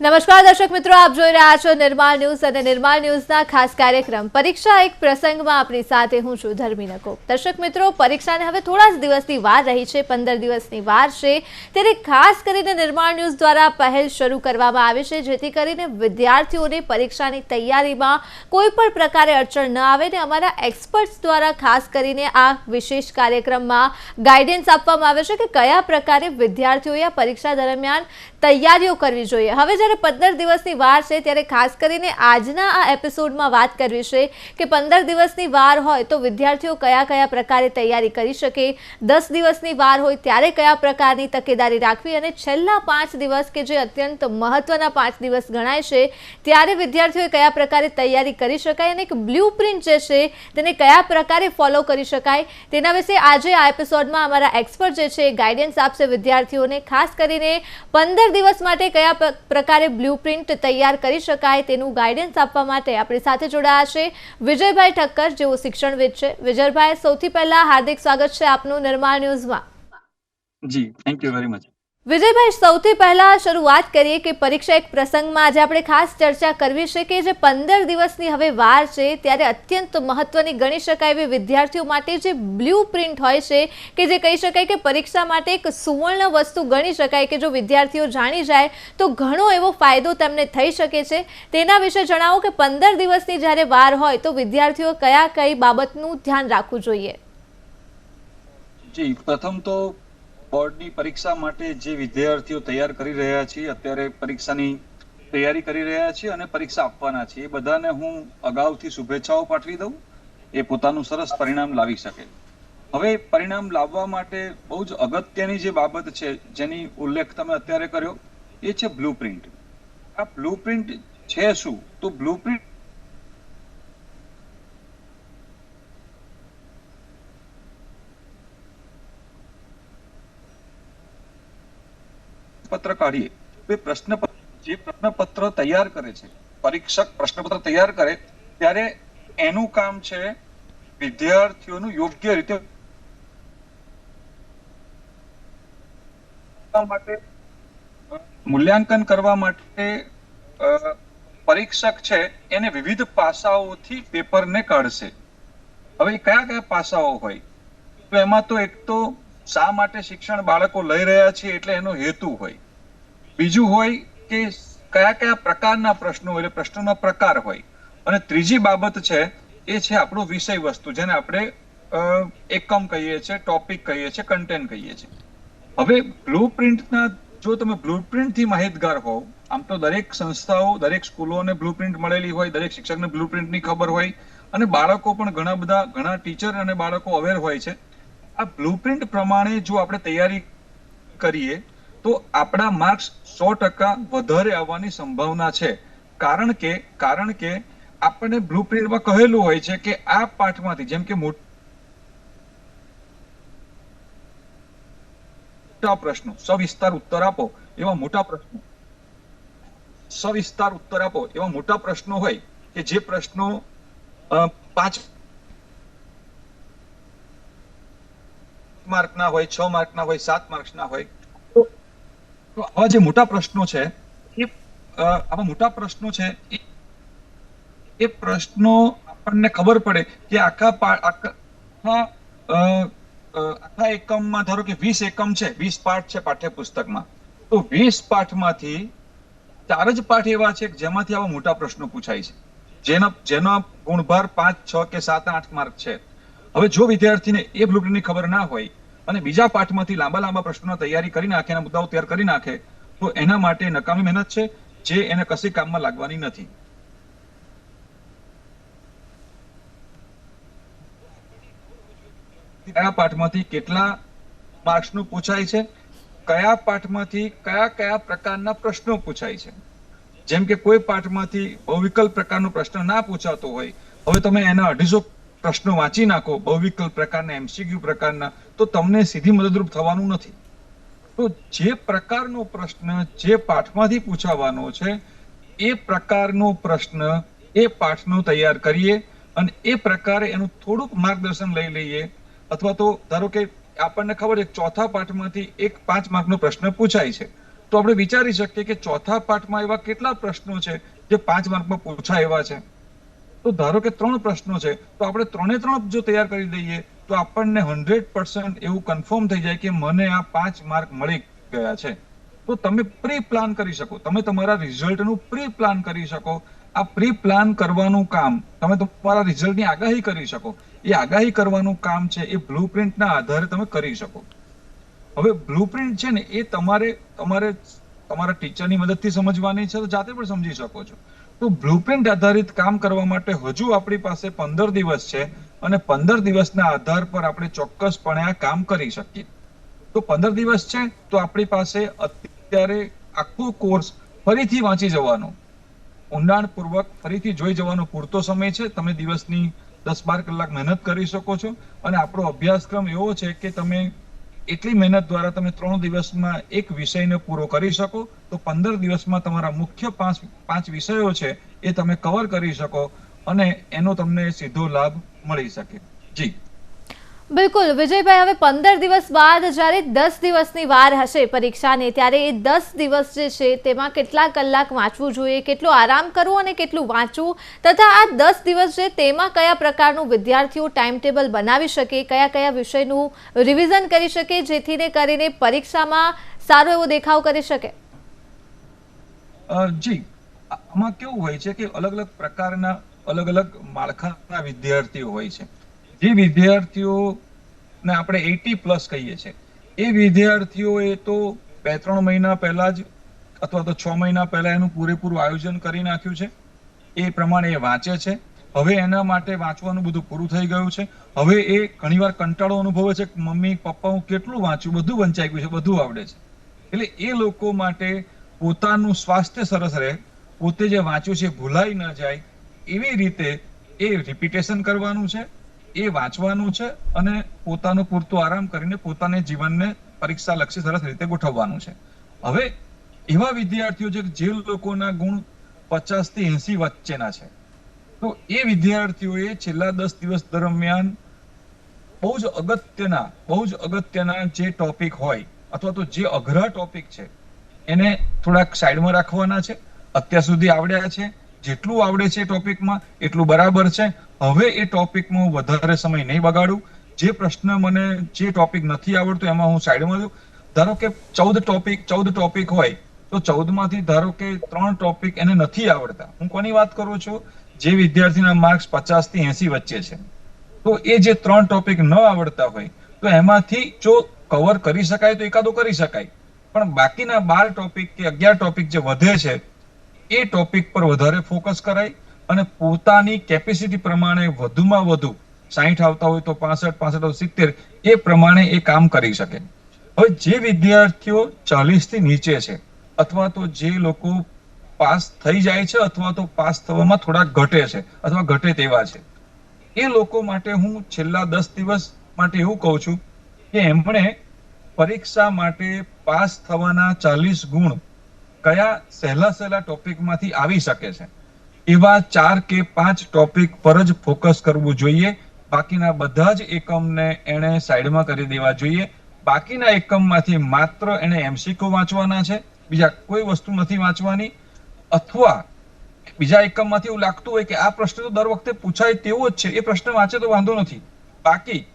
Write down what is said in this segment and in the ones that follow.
નમસ્કાર દર્શક મિત્રો, આપ જોઈ રહ્યા છો નિર્માણ ન્યૂઝ અને નિર્માણ ન્યૂઝના ખાસ કાર્યક્રમ. પરીક્ષા એક પ્રસંગમાં આપણી સાથે હું છું ધર્મી નકો દર્શક મિત્રો, પરીક્ષાને હવે થોડા જ દિવસની વાર રહી છે, પંદર દિવસની વાર છે. ત્યારે ખાસ કરીને નિર્માણ ન્યૂઝ દ્વારા પહેલ શરૂ કરવામાં આવી છે, જેથી કરીને વિદ્યાર્થીઓને પરીક્ષાની તૈયારીમાં કોઈ પણ પ્રકારે અડચણ ન આવે ને અમારા એક્સપર્ટ્સ દ્વારા ખાસ કરીને આ વિશેષ કાર્યક્રમમાં ગાઈડન્સ આપવામાં આવે છે કે કયા પ્રકારે વિદ્યાર્થીઓએ આ પરીક્ષા દરમિયાન તૈયારીઓ કરવી જોઈએ. હવે જ્યારે પંદર દિવસની વાર છે, ત્યારે ખાસ કરીને આજના આ એપિસોડમાં વાત કરવી છે કે પંદર દિવસની વાર હોય તો વિદ્યાર્થીઓ કયા કયા પ્રકારે તૈયારી કરી શકે, દસ દિવસની વાર હોય ત્યારે કયા પ્રકારની તકેદારી રાખવી અને છેલ્લા પાંચ દિવસ કે જે અત્યંત મહત્વના પાંચ દિવસ ગણાય છે, ત્યારે વિદ્યાર્થીઓએ કયા પ્રકારે તૈયારી કરી શકાય અને એક બ્લુ પ્રિન્ટ જે છે તેને કયા પ્રકારે ફોલો કરી શકાય, તેના વિશે આજે આ એપિસોડમાં અમારા એક્સપર્ટ જે છે ગાઈડન્સ આપશે વિદ્યાર્થીઓને. ખાસ કરીને પંદર દિવસ માટે કયા પ્રકારે બ્લુપ્રિન્ટ તૈયાર કરી શકાય તેનું ગાઈડન્સ આપવા માટે આપણી સાથે જોડાયા છે વિજયભાઈ ઠક્કર, જેઓ શિક્ષણવિદ છે. વિજયભાઈ, સૌથી પહેલા હાર્દિક સ્વાગત છે આપનું નિર્માણ ન્યૂઝમાં. Ji thank you very much Vijaybhai, સૌથી પહેલા શરૂઆત કરીએ કે પરીક્ષા એક પ્રસંગમાં આજે આપણે ખાસ ચર્ચા કરવી છે કે જે પંદર દિવસની હવે વાર છે ત્યારે અત્યંત મહત્વની ગણી શકાય એવી વિદ્યાર્થીઓ માટે જે બ્લુ પ્રિન્ટ હોય છે કે જે કહી શકાય કે પરીક્ષા માટે એક સુવર્ણ વસ્તુ ગણી શકાય કે જો વિદ્યાર્થીઓ જાણી જાય તો ઘણો એવો ફાયદો તેમને થઈ શકે છે. તેના વિશે જણાવો કે પંદર દિવસની જ્યારે વાર હોય તો વિદ્યાર્થીઓ કયા કઈ બાબતનું ધ્યાન રાખવું જોઈએ? જી, પ્રથમ તો બોર્ડની પરીક્ષા માટે જે વિદ્યાર્થીઓ તૈયાર કરી રહ્યા છે અત્યારે પરીક્ષાની તૈયારી કરી રહ્યા છે અને પરીક્ષા આપવાના છે એ બધાને હું અગાઉથી શુભેચ્છાઓ પાઠવી દઉં. એ પોતાનું સરસ પરિણામ લાવી શકે. હવે પરિણામ લાવવા માટે બહુ જ અગત્યની જે બાબત છે, જેની ઉલ્લેખ તમે અત્યારે કર્યો, એ છે બ્લુ પ્રિન્ટ આ બ્લુ પ્રિન્ટ છે શું? તો બ્લુ પત્ર કાઢીએ તો એ પ્રશ્ન જે પ્રશ્નપત્ર તૈયાર કરે છે, પરીક્ષક પ્રશ્નપત્ર તૈયાર કરે, ત્યારે એનું કામ છે વિદ્યાર્થીઓનું યોગ્ય રીતે માટે, મૂલ્યાંકન કરવા માટે પરીક્ષક છે, એને વિવિધ પાસાઓથી પેપરને કાઢશે. હવે કયા કયા પાસાઓ હોય? તો એમાં તો એક તો શા માટે શિક્ષણ બાળકો લઈ રહ્યા છે એટલે એનો હેતુ હોય? બીજું હોય કે કયા કયા પ્રકારના પ્રશ્નો એટલે પ્રશ્નોનો પ્રકાર હોય. અને ત્રીજી બાબત છે, એ છે આપણો વિષય વસ્તુ, જેને આપણે એકમ કહીએ છીએ, ટોપિક કહીએ છીએ કન્ટેન્ટ કહીએ છીએ. હવે બ્લુ પ્રિન્ટના જો તમે બ્લુ પ્રિન્ટથી માહિતગાર હોવ, આમ તો દરેક સંસ્થાઓ, દરેક સ્કૂલોને બ્લુ પ્રિન્ટ મળેલી હોય, દરેક શિક્ષકને બ્લુ પ્રિન્ટની ખબર હોય, અને બાળકો પણ ઘણા બધા, ઘણા ટીચર અને બાળકો અવેર હોય છે. આ બ્લુપ્રિન્ટ પ્રમાણે જો આપણે તૈયારી કરીએ તો આપણા માર્ક્સ સો ટકા વધારે આવવાની સંભાવના છે. કારણ કે કારણ કે આપણને બ્લુપ્રિન્ટમાં કહેલું હોય છે કે આ પાઠમાંથી જેમ કે મોટા પ્રશ્નો સવિસ્તાર ઉત્તર આપો એવા મોટા પ્રશ્નો. સવિસ્તાર ઉત્તર આપો એવા મોટા પ્રશ્નો હોય કે જે પ્રશ્નો અ, પાંચ માર્કના હોય છ માર્કના હોય સાત માર્ક્સના હોય. તો આવા જે મોટા પ્રશ્નો છે એ આવા મોટા પ્રશ્નો છે એ પ્રશ્નો આપણને ખબર પડે કે આખા આખા આખા એકમમાં ધારો કે વીસ એકમ છે વીસ પાઠ છે પાઠ્યપુસ્તકમાં. તો વીસ પાઠમાંથી ચાર જ પાઠ એવા છે કે જેમાંથી આવા મોટા પ્રશ્નો પૂછાય છે. જેનો જેનો ગુણભાર પાંચ છ કે સાત આઠ માર્ક છે. હવે જો વિદ્યાર્થીને એ બ્લુપ્રિન્ટની ખબર ના હોય અને બીજા પાઠમાંથી લાંબા લાંબા પ્રશ્નોની તૈયારી કરી નાખે એના મુદ્દાઓ તૈયાર કરી નાખે, તો એના માટે નકામી મહેનત છે જે એને કશી કામમાં લાગવાની નથી. કયા પાઠમાંથી કેટલા માર્ક્સનું પૂછાય છે? કયા પાઠમાંથી કયા કયા પ્રકારના પ્રશ્નો પૂછાય છે? જેમ કે કોઈ પાઠમાંથી બહુવિકલ્પ પ્રકારનો પ્રશ્ન ના પૂછાતો હોય, હવે તમે એના અઢીસો પ્રશ્નો વાંચી નાખો, બહુવિકલ્પ પ્રકારના એમસીક્યુ પ્રકારના, તો તમને સીધી મદદરૂપ થવાનું નથી. તો જે પ્રકારનો પ્રશ્ન જે પાઠમાંથી પૂછાવાનો છે, એ પ્રકારનો પ્રશ્ન એ પાઠનો તૈયાર કરીએ અને એ પ્રકારે એનું થોડુંક માર્ગદર્શન લઈ લઈએ. અથવા તો ધારો કે આપણને ખબર છે ચોથા પાઠમાંથી એક પાંચ માર્કનો પ્રશ્ન પૂછાય છે. તો આપણે વિચારી શકીએ કે ચોથા પાઠમાં એવા કેટલા પ્રશ્નો છે જે પાંચ માર્કમાં પૂછાય એવા છે. તો ધારો કે ત્રણ પ્રશ્નો છે, તો આપણે ત્રણે ત્રણ જો તૈયાર કરી દઈએ, તો આપણને હંડ્રેડ પર્સન્ટ એવું કન્ફર્મ થઈ જાય કે મને આ પાંચ માર્ક મળી ગયા છે. તો તમે પ્રી પ્લાન કરી શકો. તમે તમારા રિઝલ્ટનું પ્રી પ્લાન કરી શકો. આ પ્રી પ્લાન કરવાનું કામ તમે તમારા રિઝલ્ટની આગાહી કરી શકો. એ આગાહી કરવાનું કામ છે, એ બ્લુપ્રિન્ટના આધારે તમે કરી શકો. હવે બ્લુપ્રિન્ટ છે ને, એ તમારે તમારે, તમારા ટીચરની મદદથી સમજવાની છે, તો જાતે પણ સમજી શકો છો. તો બ્લુપ્રિન્ટ આધારિત કામ કરવા માટે હજુ આપણી પાસે પંદર દિવસ છે અને પંદર દિવસના આધાર પર આપણે ચોક્કસપણે આ કામ કરી શકીએ. તો પંદર દિવસ છે તો આપણી પાસે અત્યારે આખો કોર્સ ફરીથી વાંચી જવાનો. ઊંડાણપૂર્વક ફરીથી જોઈ જવાનો પૂરતો સમય છે. તમે દિવસની દસ બાર કલાક મહેનત કરી શકો છો. અને આપણો અભ્યાસક્રમ એવો છે કે તમે એટલી મહેનત દ્વારા તમે ત્રણ દિવસમાં એક વિષયને પૂરો કરી શકો. તો પંદર દિવસમાં તમારા મુખ્ય પાંચ પાંચ વિષયો છે એ તમે કવર કરી શકો અને એનો તમને સીધો લાભ મળી શકે. જી. બિલકુલ. વિજયભાઈ, હવે પંદર દિવસ બાદ જ્યારે દસ દિવસની વાર હશે પરીક્ષાને, ત્યારે એ દસ દિવસ જે છે તેમાં કેટલા કલાક વાંચવું જોઈએ, કેટલો આરામ કરવો અને કેટલું વાંચવું, તથા આ દસ દિવસ છે તેમાં કયા પ્રકારનું વિદ્યાર્થીઓ ટાઈમ ટેબલ બનાવી શકે, કયા કયા વિષયનું રિવિઝન કરી શકે, જેથીને કરીને પરીક્ષામાં સારો એવો દેખાવ કરી શકે? જી. આમાં કેવું હોય છે કે અલગ અલગ પ્રકારના અલગ અલગ માળખાના વિદ્યાર્થીઓ હોય છે. જે વિદ્યાર્થીઓને આપણે એટી પ્લસ કહીએ છીએ એ વિદ્યાર્થીઓએ તો બે ત્રણ મહિના પહેલા જ અથવા તો છ મહિના પહેલા એનું પૂરેપૂરું આયોજન કરી નાખ્યું છે. એ પ્રમાણે એ વાંચે છે. હવે એના માટે વાંચવાનું બધું પૂરું થઈ ગયું છે. હવે એ ઘણીવાર કંટાળો અનુભવે છે મમ્મી, પપ્પા, હું કેટલું વાંચ્યું? બધું વંચાઈ ગયું છે, બધું આવડે છે. એટલે એ લોકો માટે પોતાનું સ્વાસ્થ્ય સરસ રહે, પોતે જે વાંચ્યું છે ભૂલાઈ ન જાય, એવી રીતે એ રિપીટેશન કરવાનું છે, એ વાંચવાનું છે અને પોતાનો પૂરતો આરામ કરીને પોતાને જીવનને પરીક્ષા લક્ષી સરસ રીતે ગોઠવવાનું છે. હવે એવા વિદ્યાર્થીઓ છે જે લોકોના ગુણ પચાસથી એસી વચ્ચેના છે. તો એ વિદ્યાર્થીઓએ છેલ્લા દસ દિવસ દરમિયાન બહુ જ અગત્યના, બહુ જ અગત્યના જે ટોપિક હોય, અથવા તો જે અઘરા ટોપિક છે એને થોડાક સાઈડમાં રાખવાના છે. અત્યાર સુધી આવડ્યા છે. જેટલું આવડે છે ટોપિકમાં, એટલું બરાબર છે. હવે એ ટોપિકમાં વધારે સમય નહીં બગાડું. જે પ્રશ્ન મને જે ટોપિક નથી આવડતો એમાં હું સાઈડમાં દઉં ધારો કે ચૌદ ટોપિક ચૌદ ટોપિક હોય, તો ચૌદમાંથી ધારો કે ત્રણ ટોપિક એને નથી આવડતા. હું કોની વાત કરું છું? જે વિદ્યાર્થીના માર્ક્સ પચાસથી એસી વચ્ચે છે. તો એ જે ત્રણ ટોપિક ન આવડતા હોય, તો એમાંથી જો કવર કરી શકાય તો એકાદો કરી શકાય. પણ બાકીના બાર ટોપિક કે અગિયાર ટોપિક જે વધે છે, એ ટોપિક પર વધારે ફોકસ કરાય અને પોતાની કેપેસિટી પ્રમાણે વધુમાં વધુ સાહીઠ આવતા હોય તો પાસઠ પાસઠ સિત્તેર, એ પ્રમાણે એ કામ કરી શકે. હવે જે વિદ્યાર્થીઓ ચાલીસથી નીચે છે, અથવા તો જે લોકો પાસ થઈ જાય છે, અથવા તો પાસ થવામાં થોડા ઘટે છે, અથવા ઘટે તેવા છે, એ લોકો માટે હું છેલ્લા દસ દિવસ માટે એવું કહું છું કે એમણે પરીક્ષા માટે પાસ થવાના ચાલીસ ગુણ કયા સહેલા સહેલા ટોપિકમાંથી આવી શકે છે? એવા ચાર કે પાંચ ટોપિક પર જ ફોકસ કરવું જોઈએ. બાકીના બધા જ એકમને એણે સાઈડમાં કરી દેવા જોઈએ. બાકીના એકમમાંથી માત્ર એણે એમસીક્યુ વાંચવાના છે. બીજા કોઈ વસ્તુ નથી વાંચવાની. અથવા બીજા એકમમાંથી એવું લાગતું હોય કે આ પ્રશ્ન તો દર વખતે પૂછાય તેવો જ છે. એ પ્રશ્ન વાંચે તો વાંધો નથી. બાકી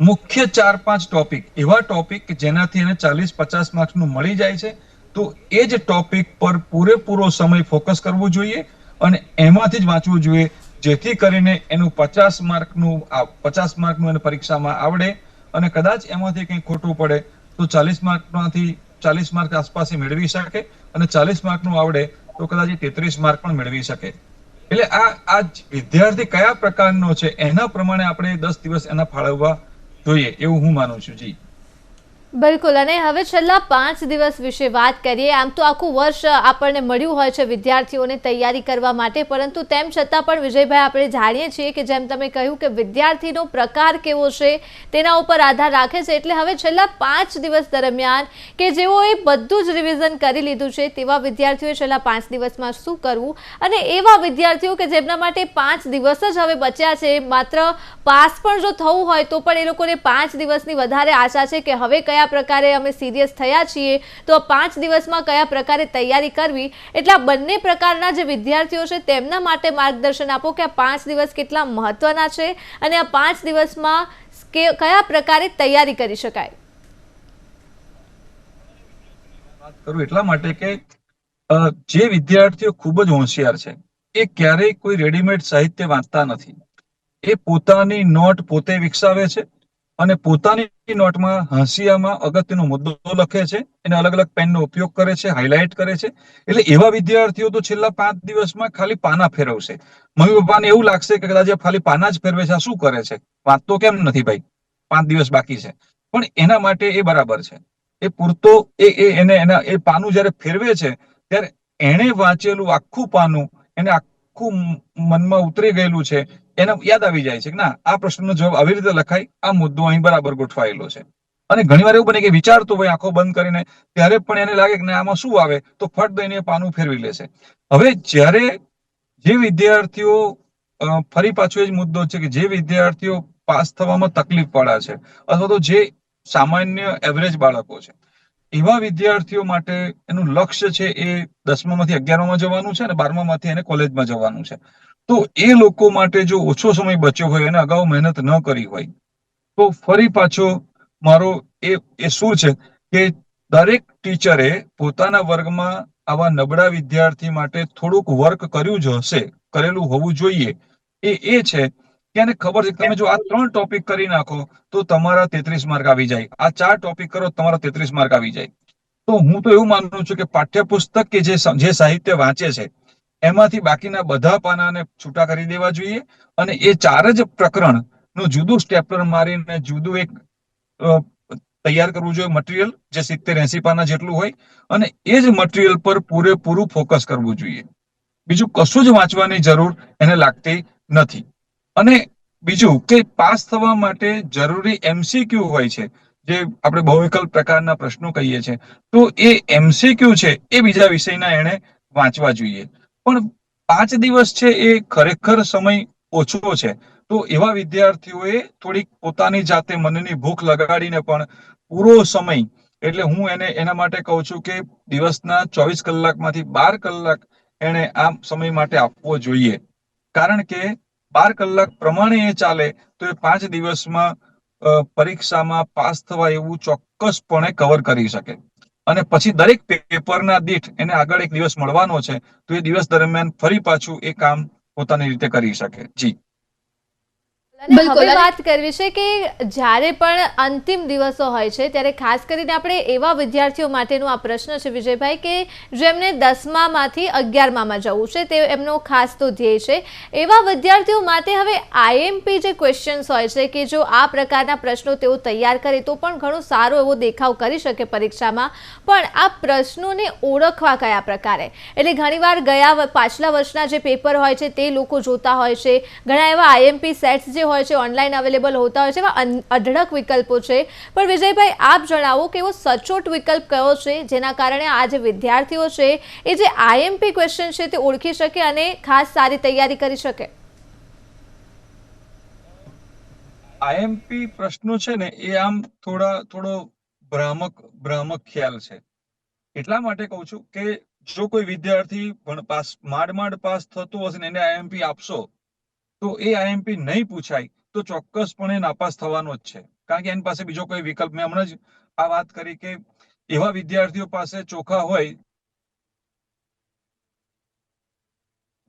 મુખ્ય ચાર પાંચ ટોપિક એવા ટોપિક જેનાથી એને ચાલીસ પચાસ માર્ક્સનું મળી જાય છે, તો એ જ ટોપિક પર પૂરેપૂરો સમય ફોકસ કરવો જોઈએ અને એમાંથી જ વાંચવું જોઈએ, જેથી કરીને એનું પચાસ માર્કનું પચાસ માર્કનું એને પરીક્ષામાં આવડે અને કદાચ એમાંથી કંઈ ખોટું પડે, તો ચાલીસ માર્કમાંથી ચાલીસ માર્ક આસપાસ મેળવી શકે અને ચાલીસ માર્કનું આવડે, તો કદાચ એ તેત્રીસ માર્ક પણ મેળવી શકે. એટલે આ આ વિદ્યાર્થી કયા પ્રકારનો છે, એના પ્રમાણે આપણે દસ દિવસ એના ફાળવવા જોઈએ એવું હું માનું છું જી બિલકુલ, અને હવે છેલ્લા પાંચ દિવસ વિશે વાત કરીએ, આમ તો આખું વર્ષ આપણને મળ્યું હોય છે વિદ્યાર્થીઓને તૈયારી કરવા માટે, પરંતુ તેમ છતાં પણ વિજયભાઈ, આપણે જાણીએ છીએ કે જેમ તમે કહ્યું કે વિદ્યાર્થીનો પ્રકાર કેવો છે, તેના ઉપર આધાર રાખે છે, એટલે હવે છેલ્લા પાંચ દિવસ દરમિયાન કે જેઓએ બધું જ રિવિઝન કરી લીધું છે, તેવા વિદ્યાર્થીઓએ છેલ્લા પાંચ દિવસમાં શું કરવું, અને એવા વિદ્યાર્થીઓ કે જેમના માટે પાંચ દિવસ જ હવે બચ્યા છે, માત્ર પાસ પણ જો થવું હોય તો પણ એ લોકોને પાંચ દિવસની વધારે આશા છે કે હવે કયા કયા પ્રકારે અમે સિરિયસ થયા છીએ, તો પાંચ દિવસમાં કયા પ્રકારે તૈયારી કરવી, એટલા બંને પ્રકારના જે વિદ્યાર્થીઓ છે તેમના માટે માર્ગદર્શન આપો કે આ પાંચ દિવસ કેટલા મહત્વના છે અને આ પાંચ દિવસમાં કયા પ્રકારે તૈયારી કરી શકાય. એટલા માટે કે જે વિદ્યાર્થીઓ ખૂબ જ હોશિયાર છે, એ ક્યારેય કોઈ રેડીમેડ સાહિત્ય વાંચતા નથી. એ પોતાની નોટ પોતે વિકસાવે છે અને પોતાની નોટમાં હાંસિયામાં અગત્યનો મુદ્દો લખે છે. એને અલગ અલગ પેનનો ઉપયોગ કરે છે હાઇલાઇટ કરે છે. એટલે એવા વિદ્યાર્થીઓ તો છેલ્લા પાંચ દિવસમાં ખાલી પાના ફેરવશે. મમ્મી પપ્પાને એવું લાગશે કે કદાચ ખાલી પાના જ ફેરવે છે. શું કરે છે? વાંચતો કેમ નથી ભાઈ? પાંચ દિવસ બાકી છે. પણ એના માટે એ બરાબર છે. એ પૂરતો એ, એને, એના, એ પાનું જ્યારે ફેરવે છે, ત્યારે એણે વાંચેલું આખું પાનું, એને આખું મનમાં ઉતરી ગયેલું છે. એને યાદ આવી જાય છે કે ના, આ પ્રશ્નનો જવાબ આવી રીતે લખાય, આ મુદ્દો અહીં બરાબર ગોઠવાયેલો છે. અને ઘણીવાર એવું બને કે વિચારતો હોય, આંખો બંધ કરીને, ત્યારે પણ એને લાગે કે આમાં શું આવે? તો ફટ દઈને પાનું ફેરવી લેશે હવે જ્યારે જે વિદ્યાર્થીઓ ફરી પાછો એ જ મુદ્દો છે કે જે વિદ્યાર્થીઓ પાસ થવામાં તકલીફ પડે છે, અથવા તો જે સામાન્ય એવરેજ બાળકો છે, એવા વિદ્યાર્થીઓ માટે એનું લક્ષ્ય છે એ દસમામાંથી અગિયારમાં જવાનું છે અને બારમામાંથી એને કોલેજમાં જવાનું છે. તો એ લોકો માટે જો ઓછો સમય બચ્યો હોય અને અગાઉ મહેનત ન કરી હોય, તો ફરી પાછો મારો એ એ શું છે કે દરેક ટીચરે પોતાના વર્ગમાં આવા નબળા વિદ્યાર્થી માટે થોડુંક વર્ક કર્યું જ હશે, કરેલું હોવું જોઈએ. એ એ છે કે એને ખબર છે તમે જો આ ત્રણ ટોપિક કરી નાખો, તો તમારા તેત્રીસ માર્ક આવી જાય. આ ચાર ટોપિક કરો તમારા તેત્રીસ માર્ક આવી જાય. તો હું તો એવું માનું છું કે પાઠ્યપુસ્તક કે જે જે સાહિત્ય વાંચે છે એમાંથી બાકીના બધા પાનાને છૂટા કરી દેવા જોઈએ અને એ ચાર જ પ્રકરણનું જુદું સ્ટેપલર મારીને જુદું એક તૈયાર કરવું જોઈએ મટીરિયલ જે સિત્તેર એસી પાના જેટલું હોય અને એ જ મટીરિયલ પર પૂરેપૂરું ફોકસ કરવું જોઈએ. બીજું કશું જ વાંચવાની જરૂર એને લાગતી નથી. અને બીજું કે પાસ થવા માટે જરૂરી એમસીક્યુ હોય છે, જે આપણે બહુવિકલ્પ પ્રકારના પ્રશ્નો કહીએ છીએ, તો એ એમસીક્યુ છે એ બીજા વિષયના એને વાંચવા જોઈએ. પણ પાંચ દિવસ છે એ ખરેખર સમય ઓછો છે. તો એવા વિદ્યાર્થીઓએ થોડીક પોતાની જાતે મનની ભૂખ લગાડીને પણ પૂરો સમય, એટલે હું એને એના માટે કહું છું કે દિવસના ચોવીસ કલાકમાંથી બાર કલાક એને આ સમય માટે આપવો જોઈએ. કારણ કે બાર કલાક પ્રમાણે એ ચાલે તો એ પાંચ દિવસમાં પરીક્ષામાં પાસ થવા એવું ચોક્કસપણે કવર કરી શકે. અને પછી દરેક પેપરના દીઠ એને આગળ એક દિવસ મળવાનો છે, તો એ દિવસ દરમિયાન ફરી પાછું એ કામ પોતાની રીતે કરી શકે. જી. બિલકુલ, વાત કરવી છે કે જ્યારે પણ અંતિમ દિવસો હોય છે ત્યારે ખાસ કરીને આપણે એવા વિદ્યાર્થીઓ માટેનો આ પ્રશ્ન છે વિજયભાઈ કે જેમને દસમામાંથી અગિયારમામાં જવું છે તે એમનો ખાસ તો ધ્યેય છે. એવા વિદ્યાર્થીઓ માટે હવે આઈએમપી જે ક્વેશ્ચન્સ હોય છે કે જો આ પ્રકારના પ્રશ્નો તેઓ તૈયાર કરે તો પણ ઘણો સારો એવો દેખાવ કરી શકે પરીક્ષામાં. પણ આ પ્રશ્નોને ઓળખવા કયા પ્રકારે? એટલે ઘણીવાર ગયા પાછલા વર્ષના જે પેપર હોય છે તે લોકો જોતા હોય છે. ઘણા એવા આઈએમપી સેટ્સ જે હોય છે ઓનલાઈન અવેલેબલ હોતા હોય છે, એવા અઢળક વિકલ્પો છે. પણ વિજયભાઈ, આપ જણાવો કે એવો સચોટ વિકલ્પ કયો છે, જેના કારણે આ જે વિદ્યાર્થીઓ છે, એ જે આઈએમપી ક્વેશ્ચન છે તે ઓળખી શકે અને ખાસ સારી તૈયારી કરી શકે? આઈએમપી પ્રશ્નો છે ને, એ આમ થોડા, થોડો ભ્રામક ભ્રામક ખ્યાલ છે. એટલા માટે કહું છું કે, જો કોઈ વિદ્યાર્થી પણ પાસ માંડ માંડ પાસ થતો હશે ને, એને આઈએમપી આપશો તો એ આઈએમપી નહીં પૂછાય, તો ચોક્કસપણે નાપાસ થવાનો જ છે. કારણ કે એની પાસે બીજો કોઈ વિકલ્પ મેં હમણાં જ આ વાત કરી કે એવા વિદ્યાર્થીઓ પાસે ચોખા હોય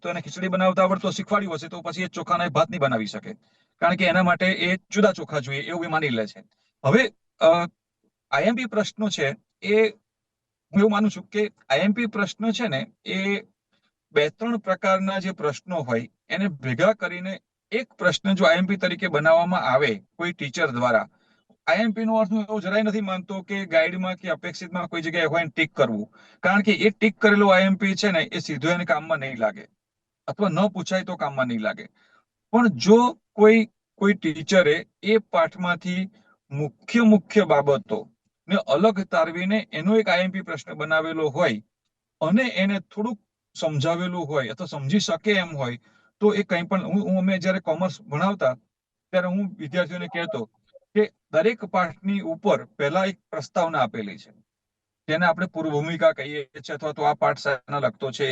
તો એને ખીચડી બનાવતા આવડતો શીખવાડ્યું હશે, તો પછી એ ચોખાના ભાત નહીં બનાવી શકે. કારણ કે એના માટે એ જુદા ચોખા જોઈએ એવું એ માની લે છે. હવે આઈએમપી પ્રશ્નો છે, એ હું એવું માનું છું કે આઈએમપી પ્રશ્ન છે ને, એ બે ત્રણ પ્રકારના જે પ્રશ્નો હોય એને ભેગા કરીને એક પ્રશ્ન જો આઈએમપી તરીકે બનાવવામાં આવે કોઈ ટીચર દ્વારા આઈએમપી નો અર્થ હું જરાય નથી માનતો કે ગાઈડમાં કે અપેક્ષિતમાં કોઈ જગ્યાએ હોય ટીક કરવું. કારણ કે એ ટીક કરેલું આઈએમપી છે ને, એ સીધો એને કામમાં નહીં લાગે. અથવા ન પૂછાય તો કામમાં નહીં લાગે. પણ જો કોઈ કોઈ ટીચરે એ પાઠમાંથી મુખ્ય મુખ્ય બાબતો ને અલગ તારવીને એનો એક આઈએમપી પ્રશ્ન બનાવેલો હોય અને એને થોડુંક સમજાવેલું હોય અથવા સમજી શકે એમ હોય તો એ કંઈ પણ હું અમે જ્યારે કોમર્સ ભણાવતા, ત્યારે હું વિદ્યાર્થીઓને કહેતો કે દરેક પાઠની ઉપર પહેલા એક પ્રસ્તાવના આપેલી છે. જેને આપણે પૂર્વ ભૂમિકા કહીએ છીએ અથવા તો આ પાઠ શાના લગતો છે.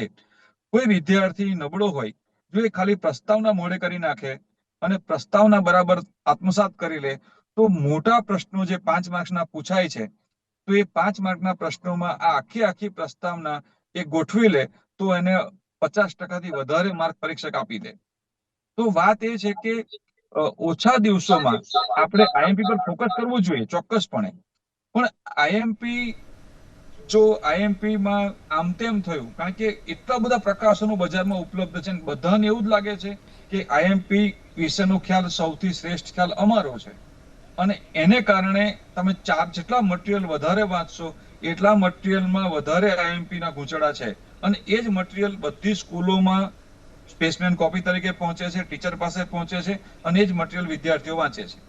કોઈ વિદ્યાર્થી નબળો હોય, જો એ ખાલી પ્રસ્તાવના મોડે કરી નાખે અને પ્રસ્તાવના બરાબર આત્મસાત કરી લે, તો મોટા પ્રશ્નો જે પાંચ માર્ક્સના પૂછાય છે, તો એ પાંચ માર્કના પ્રશ્નોમાં આ આખી આખી પ્રસ્તાવના એ ગોઠવી લે, તો એને પચાસ ટકાથી વધારે માર્ક પરીક્ષક આપી દે. તો વાત એ છે કે ઓછા દિવસોમાં આપણે આઈએમપી પર ફોકસ કરવું જોઈએ, ચોક્કસપણે. પણ આઈએમપી જો આઈએમપી માં આમ તેમ થયું, કારણ કે એટલા બધા પ્રકાશનો બજારમાં ઉપલબ્ધ છે બધાને એવું જ લાગે છે કે આઈએમપી વિશેનો ખ્યાલ સૌથી શ્રેષ્ઠ ખ્યાલ અમારો છે. અને એને કારણે તમે ચાર જેટલા મટીરિયલ વધારે વાંચશો, એટલા મટીરિયલમાં વધારે આઈએમપી ના ગૂંચળા છે. અને એ જ મટીરિયલ બધી સ્કૂલોમાં સ્પેસમેન કોપી તરીકે પહોંચે છે ટીચર પાસે પહોંચે છે અને એ જ મટીરિયલ વિદ્યાર્થીઓ વાંચે છે.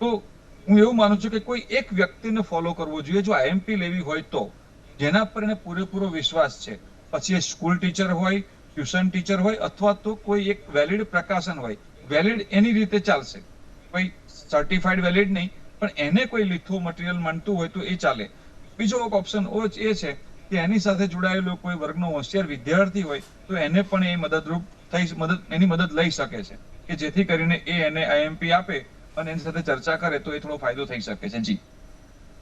તો હું એવું માનું છું કે કોઈ એક વ્યક્તિને ફોલો કરવો જોઈએ, જો આઈએમપી લેવી હોય તો. જેના પર એને પૂરેપૂરો વિશ્વાસ છે. પછી એ સ્કૂલ ટીચર હોય ટ્યુશન ટીચર હોય અથવા તો કોઈ એક વેલિડ પ્રકાશન હોય. વેલિડ એની રીતે ચાલશે. કોઈ સર્ટિફાઈડ વેલિડ નહીં, પણ એને કોઈ લીથો મટીરિયલ માનતું હોય તો એ ચાલે. બીજો એક ઓપ્શન એ છે કે એની સાથે જોડાયેલો કોઈ વર્ગનો હોશિયાર વિદ્યાર્થી હોય તો એને પણ એ મદદરૂપ થઈ મદદ એની મદદ લઈ શકે છે કે જેથી કરીને એ એને આઈએમપી આપે અને એની સાથે ચર્ચા કરે તો એ થોડો ફાયદો થઈ શકે છે. જી.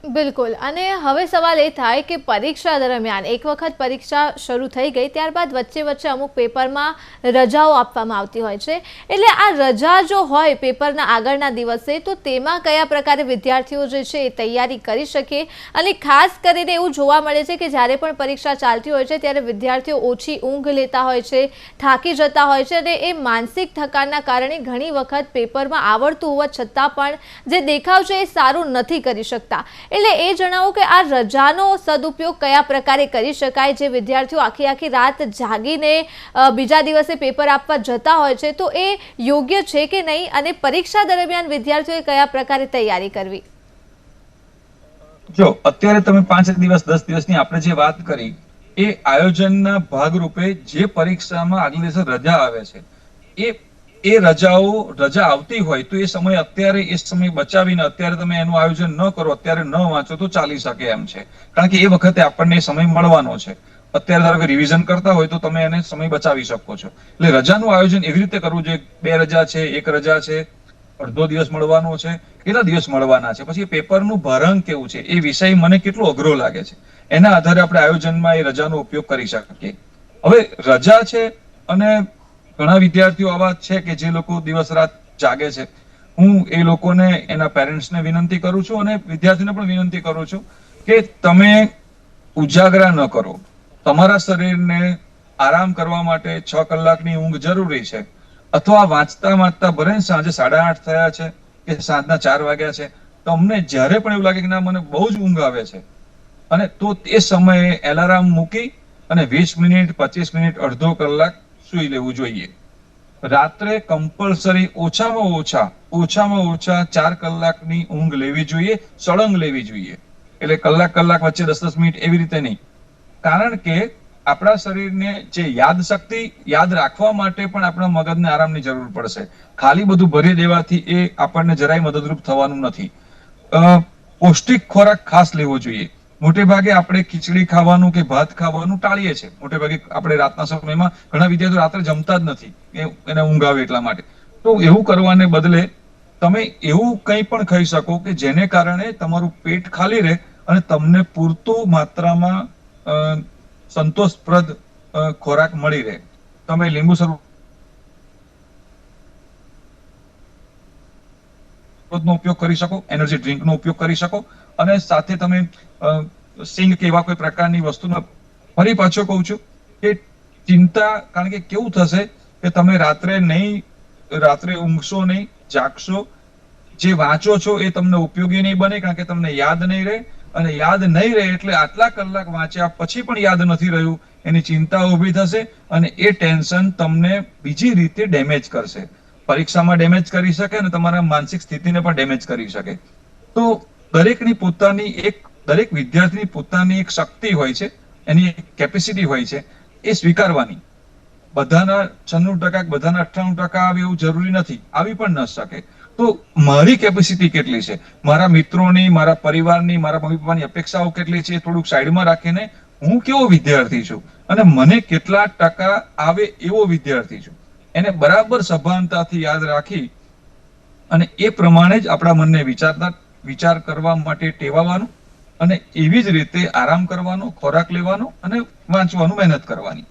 બિલકુલ. અને હવે સવાલ એ થાય કે પરીક્ષા દરમિયાન એક વખત પરીક્ષા શરૂ થઈ ગઈ ત્યારબાદ વચ્ચે વચ્ચે અમુક પેપરમાં રજાઓ આપવામાં આવતી હોય છે. એટલે આ રજા જો હોય પેપરના આગળના દિવસે, તો તેમાં કયા પ્રકારે વિદ્યાર્થીઓ જે છે એ તૈયારી કરી શકે? અને ખાસ કરીને એવું જોવા મળે છે કે જ્યારે પણ પરીક્ષા ચાલતી હોય છે, ત્યારે વિદ્યાર્થીઓ ઓછી ઊંઘ લેતા હોય છે, થાકી જતા હોય છે અને એ માનસિક થકાનના કારણે ઘણી વખત પેપરમાં આવડતું હોવા છતાં પણ જે દેખાવ છે એ સારું નથી કરી શકતા. એટલે એ જણાવો કે આ રજાનો સદુપયોગ કયા પ્રકારે કરી શકાય, જે વિદ્યાર્થીઓ આખી આખી રાત જાગીને બીજા દિવસે પેપર આપવા જતા હોય છે, તો એ યોગ્ય છે કે નહીં અને પરીક્ષા દરમિયાન વિદ્યાર્થીઓએ કયા પ્રકારે તૈયારી કરવી? જો, અત્યારે તમે પાંચ દિવસ, દસ દિવસની આપણે જે વાત કરી, એ આયોજનના ભાગરૂપે જે પરીક્ષામાં આગલે દિવસે રજા આવે છે, એ એ રજાઓ, રજા આવતી હોય તો એ સમય અત્યારે, એ સમય બચાવીને અત્યારે તમે એનું આયોજન ન કરો, અત્યારે ન વાંચો તો ચાલી શકે એમ છે. કારણ કે એ વખતે આપણને સમય મળવાનો છે. અત્યારે ધારો કે રિવિઝન કરતા હોય તો તમે એને સમય બચાવી શકો છો. એટલે રજાનું આયોજન એવી રીતે કરવું જોઈએ, બે રજા છે, એક રજા છે, અડધો દિવસ મળવાનો છે, કેટલા દિવસ મળવાના છે? પછી પેપરનું ભારણ કેવું છે? એ વિષય મને કેટલો અઘરો લાગે છે? એના આધારે આપણે આયોજનમાં એ રજાનો ઉપયોગ કરી શકીએ. હવે રજા છે અને ઘણા વિદ્યાર્થીઓ આવા છે કે જે લોકો દિવસ રાત જાગે છે. હું એ લોકોને, એના પેરેન્ટ્સને વિનંતી કરું છું અને વિદ્યાર્થીને પણ વિનંતી કરું છું કે તમે ઉજાગરા ન કરો. તમારા શરીરને આરામ કરવા માટે છ કલાકની ઊંઘ જરૂરી છે. અથવા વાંચતા વાંચતા ભલે સાંજે સાડા આઠ થયા છે કે સાંજના ચાર વાગ્યા છે, તમને જ્યારે પણ એવું લાગે કે ના, મને બહુ જ ઊંઘ આવે છે. અને તો તે સમયે એલાર્મ મૂકી અને વીસ મિનિટ, પચીસ મિનિટ, અડધો કલાક સુઈ લેવું જોઈએ. રાત્રે કમ્પલસરી ઓછામાં ઓછા ઓછામાં ઓછા ચાર કલાકની ઊંઘ લેવી જોઈએ, સળંગ લેવી જોઈએ. એટલે કલાક કલાક વચ્ચે દસ દસ મિનિટ એવી રીતે નહીં. કારણ કે આપણા શરીરને જે યાદ શક્તિ યાદ રાખવા માટે પણ આપણા મગજને આરામની જરૂર પડશે. ખાલી બધું ભરી દેવાથી એ આપણને જરાય મદદરૂપ થવાનું નથી. પૌષ્ટિક ખોરાક ખાસ લેવો જોઈએ. મોટે ભાગે આપણે ખીચડી ખાવાનું કે ભાત ખાવાનું ટાળીએ છીએ. મોટે ભાગે આપણે રાતના સમયમાં ઘણા વિદ્યાર્થીઓ રાત્રે જમતા જ નથી. એને ઊંઘ આવે એટલા માટે. તો એવું કરવાને બદલે તમે એવું કંઈ પણ ખાઈ શકો કે જેને કારણે તમારું પેટ ખાલી રહે અને તમને પૂરતું માત્રામાં સંતોષપ્રદ ખોરાક મળી રહે. તમે લીંબુ શરબત ઉપયોગ કરી શકો, એનર્જી ડ્રિંકનો ઉપયોગ કરી શકો અને સાથે તમે સિંગ કે એવા કોઈ પ્રકારની વસ્તુનો ફરી પાછો કહું છું કે ચિંતા, કારણ કે કેવું થશે કે તમે રાત્રે નહીં, રાત્રે ઊંઘશો નહીં, જાગશો, જે વાંચો છો એ તમને ઉપયોગી નહીં બને, કારણ કે તમને યાદ નહીં રહે અને યાદ નહીં રહે એટલે આટલા કલાક વાંચ્યા પછી પણ યાદ નથી રહ્યું, એની ચિંતા ઊભી થશે અને એ ટેન્શન તમને બીજી રીતે ડેમેજ કરશે. પરીક્ષામાં ડેમેજ કરી શકે અને તમારા માનસિક સ્થિતિને પણ ડેમેજ કરી શકે. તો દરેકની પોતાની એક, દરેક વિદ્યાર્થીની પોતાની એક શક્તિ હોય છે, એની એક કેપેસિટી હોય છે, એ સ્વીકારવાની. બધાના છન્નું ટકા બધાના અઠ્ઠાણું ટકા આવે એવું જરૂરી નથી, આવી પણ ન શકે. તો મારી કેપેસિટી કેટલી છે? મારા મિત્રોની, મારા પરિવારની, મારા મમ્મી પપ્પાની અપેક્ષાઓ કેટલી છે થોડુંક સાઈડમાં રાખીને હું કેવો વિદ્યાર્થી છું? અને મને કેટલા ટકા આવે એવો વિદ્યાર્થી છું? એને બરાબર સભાનતાથી યાદ રાખી અને એ પ્રમાણે જ આપણા મનને વિચારતા વિચાર કરવા માટે ટેવાવાનું અને એવી જ રીતે આરામ કરવાનો, ખોરાક લેવાનો અને વાંચવાનું મહેનત કરવાની.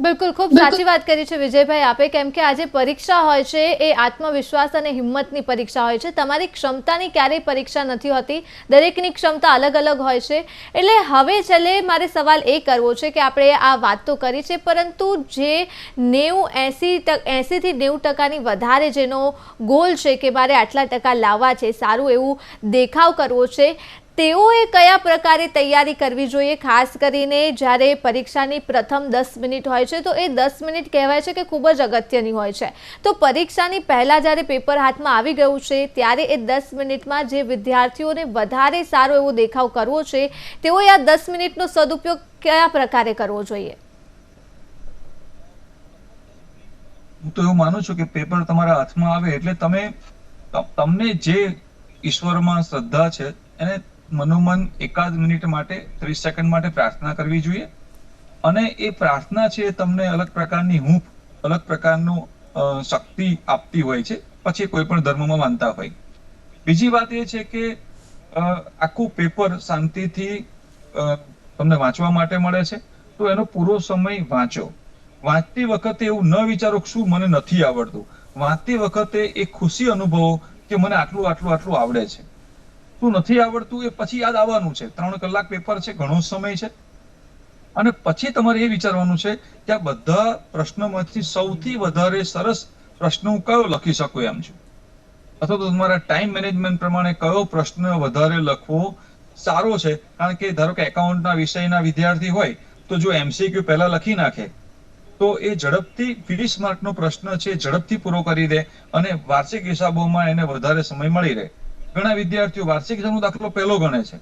બિલકુલ ખૂબ સાચી વાત કરી છે વિજયભાઈ આપે કેમ કે આજે પરીક્ષા હોય છે એ આત્મવિશ્વાસ અને હિંમતની પરીક્ષા હોય છે. તમારી ક્ષમતાની ક્યારેય પરીક્ષા નથી હોતી. દરેકની ક્ષમતા અલગ અલગ હોય છે. એટલે હવે છેલ્લે મારે સવાલ એ કરવો છે કે આપણે આ વાત તો કરી છે પરંતુ જે નેવું એંસી એંસીથી નેવું ટકાની વધારે જેનો ગોલ છે કે મારે આટલા ટકા લાવવા છે સારું એવું દેખાવ કરવો છે તેઓએ કયા પ્રકારે તૈયારી કરવી જોઈએ? ખાસ કરીને જ્યારે પરીક્ષાની પ્રથમ દસ મિનિટ હોય છે, તો એ દસ મિનિટ કહેવાય છે કે ખૂબ જ અગત્યની હોય છે. તો પરીક્ષાની પહેલાં જ્યારે પેપર હાથમાં આવી ગયું છે, ત્યારે એ દસ મિનિટમાં જે વિદ્યાર્થીઓને વધારે સારો એવો દેખાવ કરવો છે, તેઓએ આ દસ મિનિટનો સદુપયોગ કયા પ્રકારે કરવો જોઈએ? હું તો એવું માનું છું કે પેપર તમારા હાથમાં આવે એટલે તમે તમને જે ઈશ્વરમાં શ્રદ્ધા છે, એને મનોમન એકાદ મિનિટ માટે, ત્રીસ સેકન્ડ માટે પ્રાર્થના કરવી જોઈએ. અને એ પ્રાર્થના છે તમને અલગ પ્રકારની હૂંફ, અલગ પ્રકારનું શક્તિ આપતી હોય છે. પછી કોઈ પણ ધર્મમાં માનતા હોય. બીજી વાત એ છે કે આખું પેપર શાંતિથી તમને વાંચવા માટે મળે છે. તો એનો પૂરો સમય વાંચો. વાંચતી વખતે એવું ન વિચારો શું મને નથી આવડતું. વાંચતી વખતે એ ખુશી અનુભવો કે મને આટલું આટલું આટલું આવડે છે. શું નથી આવડતું, એ પછી યાદ આવવાનું છે. ત્રણ કલાક પેપર છે, ઘણો સમય છે. અને પછી તમારે એ વિચારવાનું છે કે આ બધા પ્રશ્નોમાંથી સૌથી વધારે સરસ પ્રશ્ન હું કયો લખી શકું એમ છું? અથવા તો તમારા ટાઈમ મેનેજમેન્ટ પ્રમાણે કયો પ્રશ્ન વધારે લખવો સારો છે? કારણ કે ધારો કે એકાઉન્ટના વિષયના વિદ્યાર્થી હોય, તો જો એમસીક્યુ પહેલા લખી નાખે, તો એ ઝડપથી વીસ માર્કનો પ્રશ્ન છે, ઝડપથી પૂરો કરી દે અને વાર્ષિક હિસાબોમાં એને વધારે સમય મળી રહે. ઘણા વિદ્યાર્થીઓ વાર્ષિક હિસાબનો દાખલો પહેલો ગણે છે.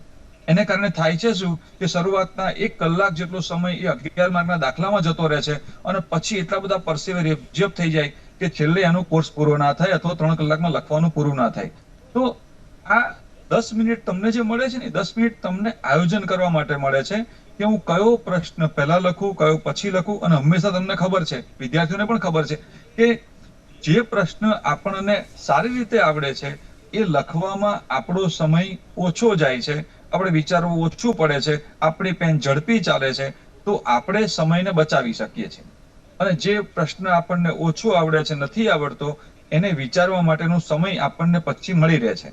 એને કારણે થાય છે શું? કે શરૂઆતના એક કલાક જેટલો સમય એ અગિયાર માર્કના દાખલામાં જતો રહે છે અને પછી એટલા બધા પરસેવે રેજપ થઈ જાય કે છેલ્લે એનો કોર્સ પૂરો ના થાય અથવા ત્રણ કલાકમાં લખવાનું પૂરું ના થાય. તો આ દસ મિનિટ તમને જે મળે છે ને દસ મિનિટ તમને આયોજન કરવા માટે મળે છે કે હું કયો પ્રશ્ન પહેલા લખું, કયો પછી લખું અને હંમેશા તમને ખબર છે, વિદ્યાર્થીઓને પણ ખબર છે કે જે પ્રશ્ન આપણને સારી રીતે આવડે છે એ લખવામાં આપણો સમય ઓછો જાય છે. આપણે વિચારવું ઓછું પડે છે. આપણી પેન ઝડપી ચાલે છે. તો આપણે સમયને બચાવી શકીએ છીએ. અને જે પ્રશ્ન આપણને ઓછો આવડે છે, નથી આવડતો, એને વિચારવા માટેનો સમય આપણને પછી મળી રહે છે.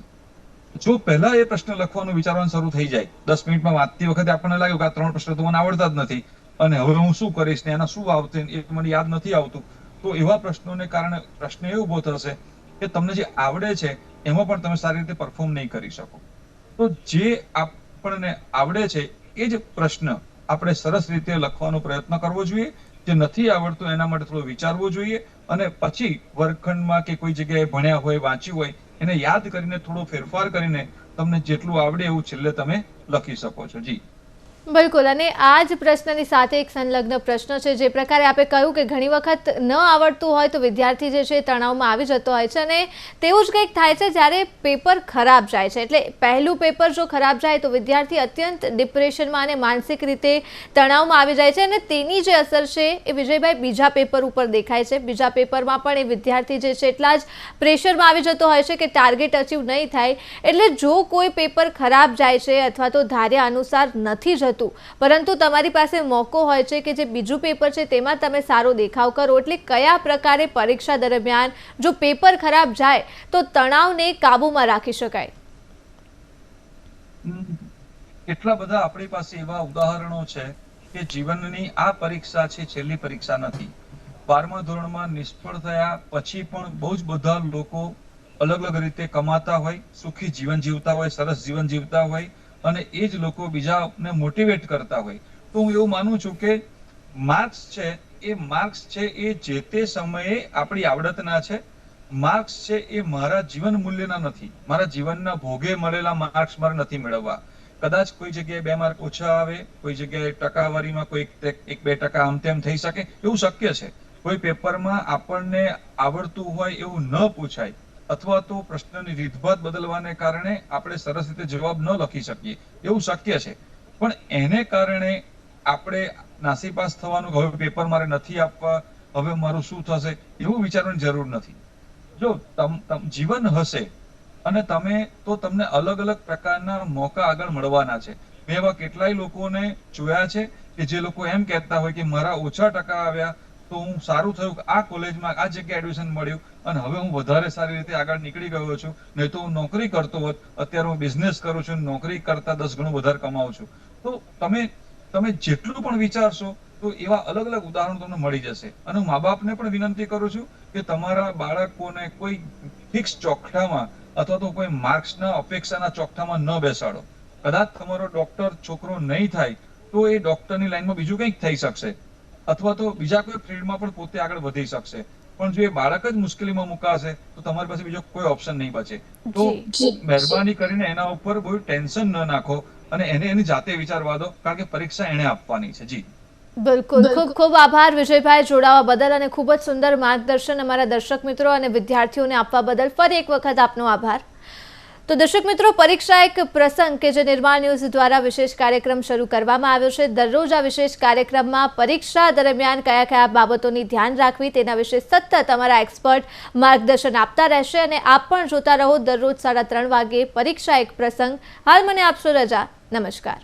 જો પહેલા એ પ્રશ્ન લખવાનું વિચારવાનું શરૂ થઈ જાય, દસ મિનિટમાં વાંચતી વખતે આપણને લાગ્યું કે આ ત્રણ પ્રશ્ન તો મને આવડતા જ નથી. અને હવે હું શું કરીશ ને એના શું આવતું એ મને યાદ નથી આવતું. તો એવા પ્રશ્નોને કારણે પ્રશ્ન એ ઊભો થશે કે તમને જે આવડે છે એમાં પણ તમે સારી રીતે પરફોર્મ નહીં કરી શકો. તો જે આપણને આવડે છે, એ જ પ્રશ્ન આપણે સરસ રીતે લખવાનો પ્રયત્ન કરવો જોઈએ. જે નથી આવડતું એના માટે થોડું વિચારવું જોઈએ અને પછી વર્ગખંડમાં કે કોઈ જગ્યાએ ભણ્યા હોય, વાંચ્યું હોય, એને યાદ કરીને થોડો ફેરફાર કરીને તમને જેટલું આવડે એવું છેલ્લે તમે લખી શકો છો. જી. બિલકુલ, અને આ જ પ્રશ્નની સાથે એક સંલગ્ન પ્રશ્ન છે, જે પ્રકારે આપણે કહ્યું કે ઘણી વખત ન આવડતું હોય તો વિદ્યાર્થી જે છે તણાવમાં આવી જતો હોય છે, અને તેવું જ કંઈક થાય છે જ્યારે પેપર ખરાબ જાય છે. એટલે પહેલું પેપર જો ખરાબ જાય તો વિદ્યાર્થી અત્યંત ડિપ્રેશનમાં અને માનસિક રીતે તણાવમાં આવી જાય છે, અને તેની જે અસર છે એ વિજયભાઈ બીજા પેપર ઉપર દેખાય છે. બીજા પેપરમાં પણ એ વિદ્યાર્થી જે છે એટલા જ પ્રેશરમાં આવી જતો હોય છે કે ટાર્ગેટ અચીવ નહીં થાય. એટલે જો કોઈ પેપર ખરાબ જાય છે અથવા તો ધાર્યા અનુસાર નથી જતું પરંતુ તમારી પાસે મોકો હોય છે કે જે બીજું પેપર છે તેમાં તમે સારો દેખાવ કરો. એટલે કયા પ્રકારે પરીક્ષા દરમિયાન જો પેપર ખરાબ જાય, તો તણાવને કાબૂમાં રાખી શકાય. એટલા બધા આપણી પાસે એવા ઉદાહરણો છે કે જીવનની આ પરીક્ષા છે છેલ્લી પરીક્ષા નથી. બારમા ધોરણમાં નિષ્ફળ થયા પછી પણ બહુ જ બધા લોકો અલગ અલગ રીતે કમાતા હોય, સુખી જીવન જીવતા હોય, સરસ જીવન જીવતા હોય અને એ જ લોકો બીજાને મોટિવેટ કરતા હોય. તો હું એવું માનું છું કે માર્ક્સ છે, એ માર્ક્સ છે, એ જે તે સમયે આપણી આવડતના છે. માર્ક્સ છે, એ મારા જીવન મૂલ્યના નથી. મારા જીવનના ભોગે મળેલા માર્ક્સ મારે નથી મેળવવા. કદાચ કોઈ જગ્યાએ બે માર્ક ઓછા આવે, કોઈ જગ્યાએ ટકાવારીમાં કોઈ એક બે ટકા આમ તેમ થઈ શકે, એવું શક્ય છે. કોઈ પેપરમાં આપણને આવડતું હોય એવું ન પૂછાય. અથવા તો પ્રશ્નની રીતભાત બદલવાને કારણે આપણે સરસ રીતે જવાબ ન લખી શકીએ. એવું શક્ય છે. પણ એને કારણે આપણે નાસીપાસ થવાનું હવે પેપર મારે નથી આપવા, હવે મારું શું થશે, એવું વિચારવાની જરૂર નથી. જો તમ- જીવન હશે અને તમે, તો તમને અલગ અલગ પ્રકારના મોકા આગળ મળવાના છે. મેં એવા કેટલાય લોકોને જોયા છે કે જે લોકો એમ કહેતા હોય કે મારા ઓછા ટકા આવ્યા, તો હું સારું થયું આ કોલેજમાં આ જગ્યાએ એડમિશન મળ્યું. અને હવે હું વધારે સારી રીતે આગળ નીકળી ગયો છું. નહીં તો હું નોકરી કરતો હોત, અત્યારે હું બિઝનેસ કરું છું, નોકરી કરતા દસ ગણું વધારે કમાઉં છું. તો તમે તમે જેટલું પણ વિચારશો, તો એવા અલગ અલગ ઉદાહરણો તમને મળી જશે. અને હું મા બાપને પણ વિનંતી કરું છું કે તમારા બાળકોને કોઈ ફિક્સ ચોકઠામાં અથવા તો કોઈ માર્ક્સના અપેક્ષાના ચોકઠામાં ન બેસાડો. કદાચ તમારો ડોક્ટર છોકરો નહીં થાય, તો એ ડોક્ટરની લાઈનમાં બીજું કંઈક થઈ શકશે. અથવા તો બીજા કોઈ ફિલ્ડમાં પણ પોતે આગળ વધી શકશે. પણ જો એ બાળક જ મુશ્કેલીમાં મુકાશે તો તમારી પાસે બીજો કોઈ ઓપ્શન નહીં બચે. તો મહેરબાની કરીને એના ઉપર કોઈ ટેન્શન ન નાખો અને એને એની જાતે વિચારવા દો કારણ કે પરીક્ષા એને આપવાની છે. જી. બિલકુલ. ખૂબ ખૂબ આભાર વિજયભાઈ જોડાવા બદલ અને ખૂબ જ સુંદર માર્ગદર્શન અમારા દર્શક મિત્રો અને વિદ્યાર્થીઓને આપવા બદલ. ફરી એક વખત આપનો આભાર. તો દર્શક મિત્રો, પરીક્ષા એક પ્રસંગ કે જે નિર્માણ ન્યૂઝ દ્વારા વિશેષ કાર્યક્રમ શરૂ કરવામાં આવ્યો છે. દરરોજ આ વિશેષ કાર્યક્રમમાં પરીક્ષા દરમિયાન કયા કયા બાબતોની ધ્યાન રાખવી તેના વિશે સતત અમારા એક્સપર્ટ માર્ગદર્શન આપતા રહેશે અને આપ પણ જોતા રહો દરરોજ સાડા ત્રણ વાગે પરીક્ષા એક પ્રસંગ. હાલ મને આપશો રજા. નમસ્કાર.